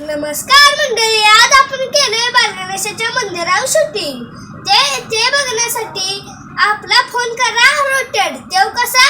नमस्कार मंडळी आज आपण केले बालगणेशाच्या मंदिरावर शूटिंग ते ते बघण्यासाठी आपला फोन करा रोटेड तेव कसा?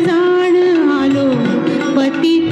झाड आलो पती